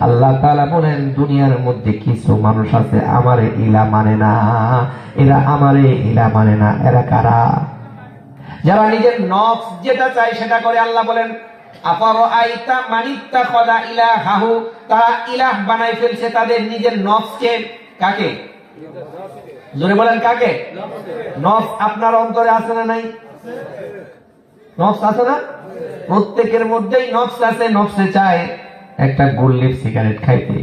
আল্লাহ বলেন দুনিয়ার মধ্যে কিছু মানুষ আছে আমারে ইলা মানে না। এরা আমারে ইলা মানে না। এরা কারা? যারা নিজের নফস যেটা চায় সেটা করে আল্লাহ বলেন আইতা মানিত্তা কদা ইলাহ হাহু তারা ইলাহ বানাই ফেলছে তাদের নিজের নফসকে। কাকে? জোরে বলেন কাকে? নফস আপনার অন্তরে আছে না নাই? নফস আছে না? প্রত্যেকের মধ্যেই নফস আছে, নফসে চায় একটা গোল্লিপ সিগারেট খাইতে।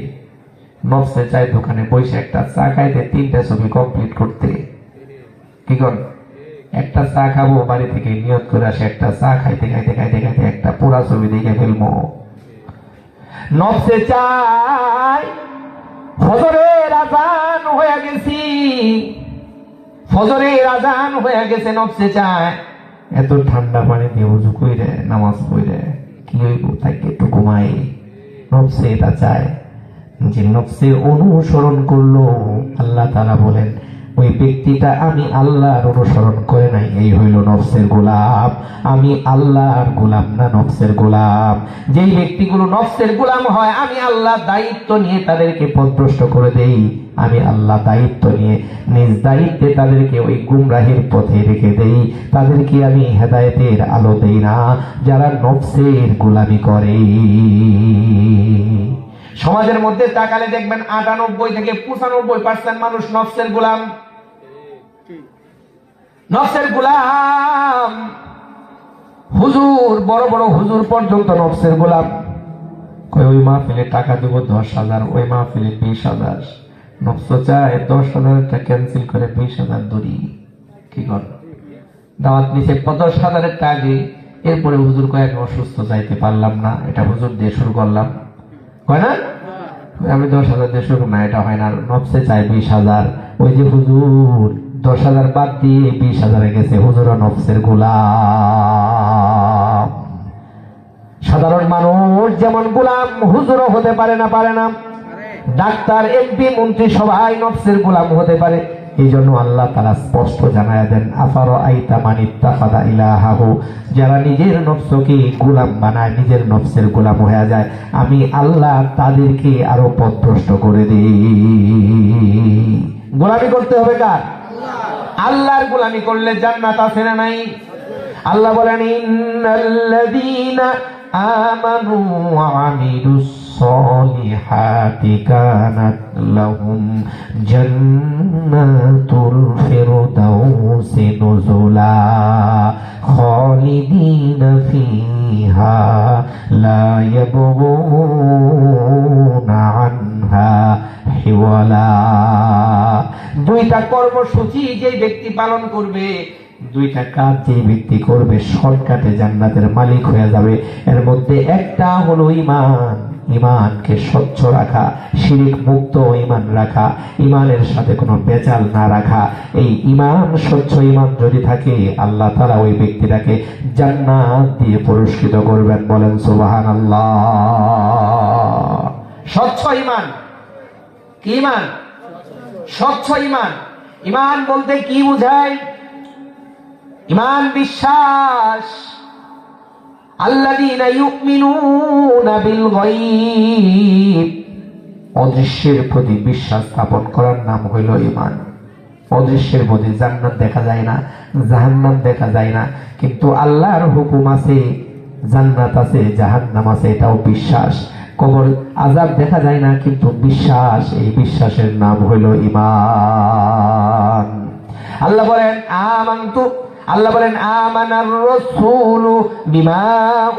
নফসে চায় দোকানে বসে একটা চা খাইতে, তিনটা ছবি কমপ্লিট করতে। কি কর? একটা চা খাব, বাড়ি থেকে নিয়ত করে আসে একটা চা খাইতে খাইতে খাইতে খাইতে একটা পুরা ছবি দেখে ফেলব। নফসে চাই ফজরের আজান হয়ে গেছি। ফজরের আজান হয়ে গেছে, নফসে চায়। এত ঠান্ডা পানি দিয়ে উজু কইরে, নামাজ পড়ে, কি হইব? তাকে একটু ঘুমাই? নফসে এটা চায়। যে নফসে অনুসরণ করল, আল্লাহ তারা বলেন ওই ব্যক্তিটা আমি আল্লাহর অনুসরণ করে নাই। এই হইল নফসের গোলাম। আমি আল্লাহর গোলাম না নফসের গোলাম। যেই ব্যক্তিগুলো নফসের গোলাম হয়, আমি আল্লাহ দায়িত্ব নিয়ে তাদেরকে পথভ্রষ্ট করে দেই। আমি আল্লাহ দায়িত্ব নিয়ে নিজ দায়িত্বে তাদেরকে ওই গুমরাহির পথে রেখে দেই। তাদেরকে আমি হেদায়েতের আলো দেই না, যারা নফসের গোলামি করে। সমাজের মধ্যে তাকালে দেখবেন আটানব্বই থেকে পঁচানব্বই পার্সেন্ট মানুষ নফসের গোলাম। নফসের গোলাম। হুজুর, বড় বড় হুজুর পর্যন্ত নফসের গোলাম। ওই মাহফিলে টাকা দেবো দশ হাজার, ওই মাহফিলে বিশ হাজার। নফস চায় দশ হাজারটা ক্যান্সেল করে বিশ হাজার দড়ি। কি কর? দাওয়াত নিচে দশ হাজারের টাকা এরপরে হুজুর কয়েক অসুস্থ, যাইতে পারলাম না। এটা হুজুর দিয়ে শুরু করলাম। হয় না? আমি দশ হাজার দিয়ে শুরু না, এটা হয় না। নবসে চাই বিশ হাজার। ওই যে হুজুর দশ হাজার বাদ দিয়ে বিশ হাজারে গেছে হুজুর নফসের গোলাম। সাধারণ মানুষ যেমন গোলাম, হুজুরও হতে পারে না পারে না। ডাক্তার এমপি মন্ত্রী সবাই নফসের গোলাম হতে পারে। এই জন্য আল্লাহ তারা স্পষ্ট জানায় দেন, আফারো আইতা মানিত্তা ফাদা ইলাহাহু। যারা নিজের নফসকে গোলাম বানায়, নিজের নফসের গোলাম হয়ে যায়, আমি আল্লাহ তাদেরকে আরও পথভ্রষ্ট করে দিই। গোলামি করতে হবে কার? আল্লাহর গোলামি করলে জান্নাত আছে না নাই? আল্লাহ বলেন, ইন্নাল্লাযীনা আমানু ওয়া আমিলুস সালিহাতি কানাত লাহুম জান্নাতুল ফিরদাউসি নুজুলা খালিদিনা ফিহা লা ইয়াবগুনা আনহা হিওয়ালা. দুইটা কর্মসূচি যে ব্যক্তি পালন করবে, দুইটা কাজ যে ব্যক্তি করবে শর্টকাটে জান্নাতের মালিক হয়ে যাবে। এর মধ্যে একটা হলো ইমান ইমানকে স্বচ্ছ রাখা, শিরিক মুক্ত ইমান রাখা ইমানের সাথে কোনো বেচাল না রাখা। এই ইমান স্বচ্ছ ইমান যদি থাকে, আল্লাহ তারা ওই ব্যক্তিটাকে জান্নাত দিয়ে পুরস্কৃত করবেন বলেন সুবাহান আল্লাহ স্বচ্ছ ইমান কি ইমান স্বচ্ছ ইমান। ইমান বলতে কি বুঝায়? ইমান বিশ্বাস। গায়ব। অদৃশ্যের প্রতি বিশ্বাস স্থাপন করার নাম হইল ইমান। অদৃশ্যের প্রতি জান্নাত দেখা যায় না, জাহান্নাম দেখা যায় না। কিন্তু আল্লাহর হুকুম আছে, জান্নাত আছে, জাহান্নাম আছে, এটাও বিশ্বাস। কবর আজাব দেখা যায় না, কিন্তু বিশ্বাস, এই বিশ্বাসের নাম হইল ইমান আল্লাহ বলেন, আমান্তু আল্লাহ বলেন আমানার রাসূলু বিমা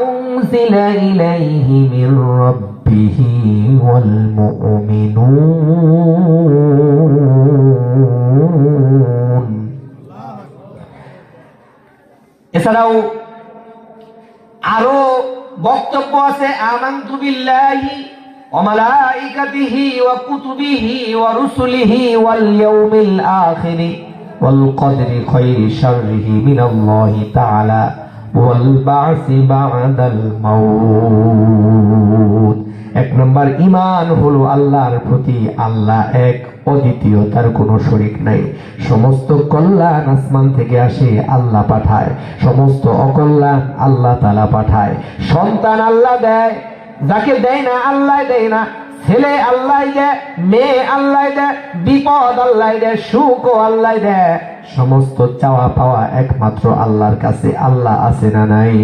উনজিলা ইলাইহি মির রাব্বিহি ওয়াল মুমিনুন এছাড়াও আরও বক্তব্য আছে আমান্তু বিল্লাহি ওয়া মালাইকাতিহি ওয়া কুতুবিহি ওয়া রুসুলিহি ওয়াল ইয়াউমিল আখিরি والقدر خير شره من الله تعالى والبعث بعد الموت এক নম্বর ইমান হলো আল্লাহর প্রতি আল্লাহ এক অদ্বিতীয় তার কোনো শরিক নাই। সমস্ত কল্যাণ আসমান থেকে আসে আল্লাহ পাঠায়। সমস্ত অকল্যাণ আল্লাহ তালা পাঠায়। সন্তান আল্লাহ দেয়, যাকে দেয় না, আল্লাহ দেয় না। ছেলে আল্লাহ দেয় মেয়ে আল্লাহ দেয় বিপদ আল্লাহ দেয় সুখ ও আল্লাহ দেয় সমস্ত চাওয়া পাওয়া একমাত্র আল্লাহর কাছে আল্লাহ আছে না নাই?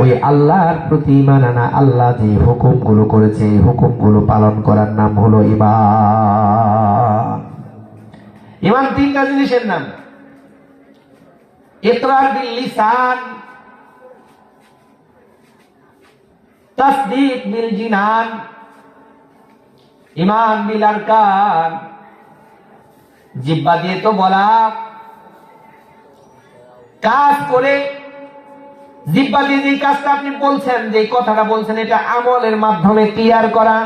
ওই আল্লাহর প্রতি ইমান আনা আল্লাহ যে হুকুমগুলো করেছে এই হুকুমগুলো পালন করার নাম হলো ইমান ইমান তিনটা জিনিসের নাম। ইকরার বিল লিসান, তাসদীক বিল জিনান ইমান বিল আরকান জিব্বা দিয়ে তো বলা। কাজ করে জিব্বা দিয়ে যে কাজটা আপনি বলছেন, যে কথাটা বলছেন, এটা আমলের মাধ্যমে ক্লিয়ার করা।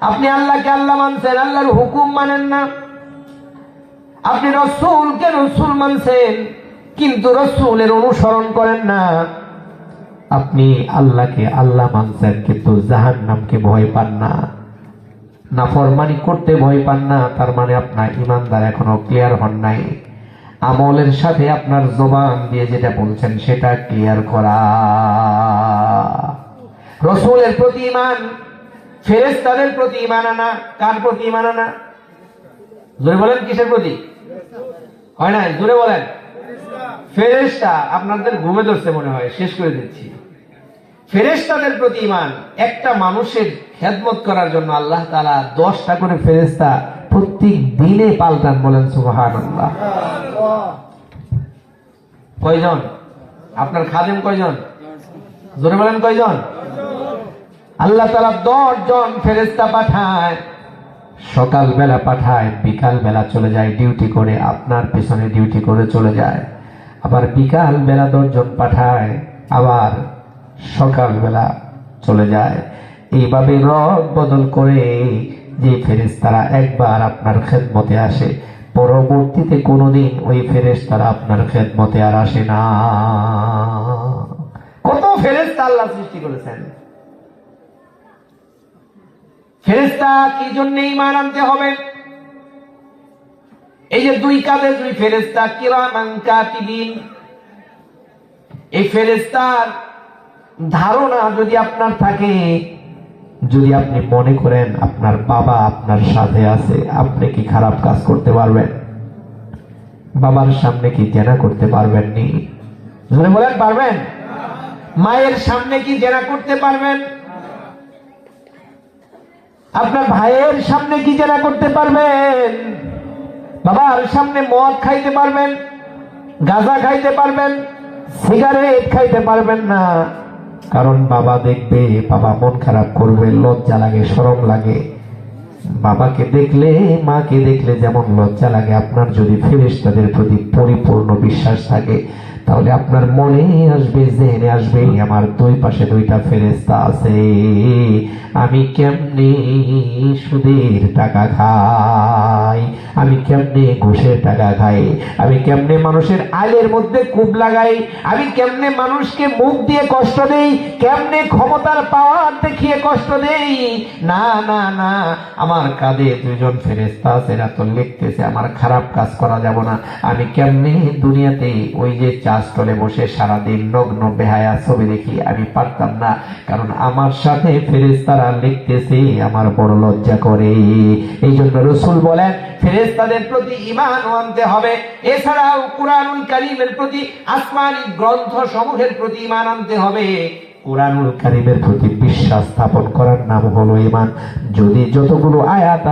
আপনি আল্লাহকে আল্লাহ মানছেন, আল্লাহর হুকুম মানেন না। আপনি রসুলকে রসুল মানছেন, কিন্তু রসুলের অনুসরণ করেন না। আপনি আল্লাহকে আল্লাহ মানছেন, কিন্তু জাহান নামকে ভয় পান না। না ফরমানি করতে ভয় পান না, তার মানে আপনার ইমানদার এখনও ক্লিয়ার হন নাই। আমলের সাথে আপনার জবান দিয়ে যেটা বলছেন, সেটা ক্লিয়ার করা। রসুলের প্রতি ইমান ফেরেস্তাদের প্রতি ইমান আনা, কার প্রতি ইমান আনা? জোরে বলেন, কিসের প্রতি? হয় না জোরে বলেন। ফেরেস্তা আপনাদের ঘুমে ধরছে মনে হয়, শেষ করে দিচ্ছি। ফেরেস্তাদের প্রতি ইমান একটা মানুষের খেদমত করার জন্য আল্লাহ তালা দশটা করে ফেরেস্তা প্রত্যেক দিনে পাল্টান বলেন সুবাহান কয়জন? আপনার খাদেম কয়জন? জোরে বলেন কয়জন? আল্লাহ তালা দশ জন ফেরেস্তা পাঠায় সকাল বেলা পাঠায় বিকাল বেলা চলে যায়, ডিউটি করে আপনার পেছনে ডিউটি করে চলে যায়। আবার বিকাল বেলা দশজন পাঠায়, আবার সকাল বেলা চলে যায়। এইভাবে রদ বদল করে যে ফেরেস্তারা একবার আপনার খেদমতে আসে, পরবর্তীতে কোনোদিন ওই ফেরেস্তারা আপনার খেদমতে আর আসে না। কত ফেরেস্তা আল্লাহ সৃষ্টি করেছেন। ফেরেস্তা কি জন্য ইমান আনতে হবে? এই যে দুই কাঁধে দুই ফেরেস্তা কিরামান কাতিবিন। এই ফেরেস্তার ধারণা যদি আপনার থাকে, যদি আপনি মনে করেন আপনার বাবা আপনার সাথে আছে, আপনি কি খারাপ কাজ করতে পারবেন? বাবার সামনে কি জেনা করতে পারবেন নি বলেন, পারবেন? মায়ের সামনে কি জেনা করতে পারবেন? আপনার ভাইয়ের সামনে কি জেনা করতে পারবেন? বাবার সামনে মদ খাইতে পারবেন, গাঁজা খাইতে পারবেন, সিগারেট খাইতে পারবেন না। কারণ বাবা দেখবে, বাবা মন খারাপ করবে, লজ্জা লাগে সরম লাগে। বাবাকে দেখলে, মাকে দেখলে যেমন লজ্জা লাগে, আপনার যদি ফেরেস তাদের প্রতি পরিপূর্ণ বিশ্বাস থাকে তাহলে আপনার মনে আসবে, জেনে আসবে আমার দুই পাশে দুইটা ফেরেস্তা আছে। আমি কেমনে সুদের টাকা খাই? আমি কেমনে ঘুষের টাকা খাই? আমি কেমনে মানুষের আলের মধ্যে কূপ লাগাই? আমি কেমনে মানুষকে মুখ দিয়ে কষ্ট দেই? কেমনে ক্ষমতার পাওয়ার দেখিয়ে কষ্ট দেই? না না না, আমার কাঁধে দুজন ফেরেস্তা আছে, এরা তো লিখতেছে, আমার খারাপ কাজ করা যাব না। আমি কেমনে দুনিয়াতে ওই যে চা স্টলে বসে সারাদিন নগ্ন বেহায়া ছবি দেখি, আমি পারতাম না। কারণ আমার সাথে ফেরেস্তারা লিখতেছে, আমার বড় লজ্জা করে। এই জন্য রসুল বলেন ফেরেস্তাদের প্রতি ইমান আনতে হবে। এছাড়াও কুরআনুল কারীমের প্রতি, আসমানি গ্রন্থ সমূহের প্রতি ইমান আনতে হবে। কোরআনুল কারীমের প্রতি বিশ্বাস স্থাপন করার নাম হলো ইমান যদি যতগুলো আয়াত